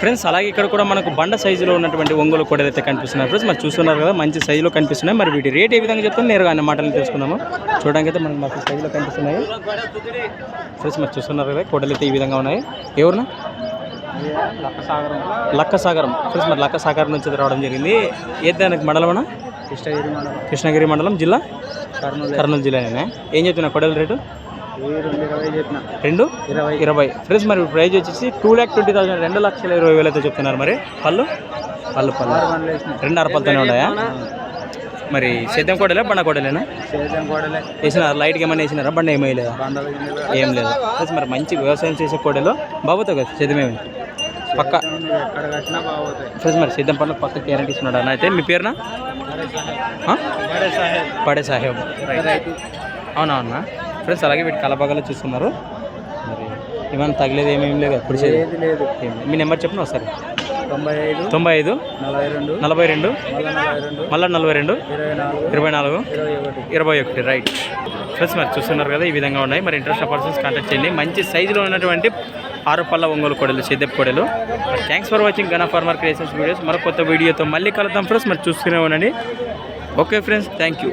Friends అలాగే ఇక్కడ కూడా మనకు బండ సైజులో ఉన్నటువంటి ఒంగోలు కోడలు అయితే కనిపిస్తున్నాయి ఫ్రెండ్స్ మరి చూస్తున్నారు కదా మంచి సైజులో కనిపిస్తున్నాయి. మరి వీటి రేట్ ఏ విధంగా చెప్తాను నేరుగా అన్న మాటలు తెలుసుకుందాము. చూడడానికి అయితే మనకు మాకు సైజులో కనిపిస్తున్నాయి. ఫ్రెండ్స్ మరి చూస్తున్నారు కదా కోడలు అయితే ఈ విధంగా ఉన్నాయి. ఎవరునా లక్కసాగరం. ఫ్రెండ్స్ మరి లక్కసాగరం నుంచి అయితే రావడం జరిగింది. ఏ దానికి మండలమనా కృష్ణగిరి మండలం. కృష్ణగిరి మండలం జిల్లా? కర్నూలు జిల్లానే ఏం చెప్తున్నా కొడల రేటు? రెండు? ఇరవై. ఫ్రెండ్స్ మరి ప్రైజ్ వచ్చేసి టూ ల్యాక్ ట్వంటీ థౌసండ్ రెండు లక్షల ఇరవై వేలు అయితే చెప్తున్నారు మరి. పళ్ళు? పళ్ళు పళ్ళు. రెండు అరపలతోనే ఉన్నాయా? మరి సేద్యం కోడలే బండ కోడలేనా సేద్యం కూడలే. వేసినారు? లైట్గా ఏమైనా వేసినారా? బండ ఏమీ లేదా? ఏం లేదు. ఫ్రెండ్స్ మరి మంచి వ్యవసాయం చేసే కోడలు బాబుతో కదా సేద్యమేమి పక్క. ఎక్కడ కట్టినా బాగుతాయి ఫ్రెండ్స్ మరి సేద్యం పనులు పక్క గ్యారంటీ ఇస్తున్నాడు? అన్న అయితే మీ పేరునా? పడే సాహెబ్. అవునా అన్న? ఫ్రెండ్స్ అలాగే వీటి కలబాగాలో చూస్తున్నారు మరి ఏమైనా తగిలేదు ఏమేమి లేదు ఏది లేదు. మీ నెంబర్ చెప్పిన ఒకసారి? తొంభై ఐదు తొంభై ఐదు నలభై రెండు నలభై రెండు మళ్ళీ నలభై రెండు ఇరవై నాలుగు ఇరవై ఒకటి రైట్ ఫ్రెండ్స్ మరి చూస్తున్నారు కదా ఈ విధంగా ఉన్నాయి. మరి ఇంట్రెస్ట్ పర్సన్స్ కాంటాక్ట్ చేయండి. మంచి సైజులో ఉన్నటువంటి ఆరు పళ్ళ ఒంగోలు కొడలు సిద్దెప్ కొడలు. Thanks for watching Gana farmer creations videos మరో కొత్త వీడియోతో మళ్ళీ కలుద్దాం ఫ్రెండ్స్ మరి చూస్తూనే ఉండండి. Okay friends thank you